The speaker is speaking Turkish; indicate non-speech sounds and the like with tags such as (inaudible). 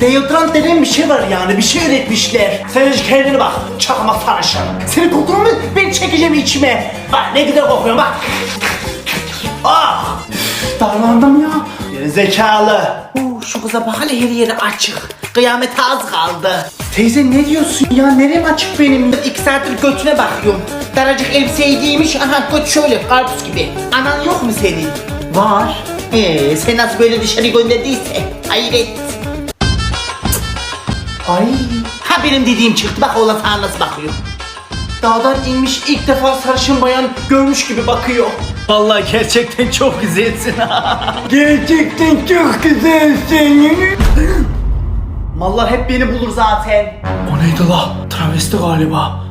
Deodorant denen bir şey var yani bir şey üretmişler. Sen hiç kendine bak çakma sarışın. Senin kokunu mu ben çekeceğim içime. Bak ne güzel kokuyor bak. Ah! Darlandım ya. Geri zekalı. Oo, şu kıza bak hele her yeri açık. Kıyamete az kaldı. Teyze ne diyorsun ya? Nerem açık benim? İki saattir götüne bakıyorum. Daracık elbiseyi giymiş. Aha göt şöyle karpuz gibi. Anan yok mu senin? Var. Sen nasıl böyle dışarı gönderdiyse. Hayret. Ay. Ha benim dediğim çıktı. Bak oğlan sana nasıl bakıyor. Dağdan inmiş ilk defa sarışın bayan görmüş gibi bakıyor. Vallahi gerçekten çok güzelsin. (laughs) gerçekten çok güzelsin. Mallar hep beni bulur zaten. O neydi la? Travesti galiba.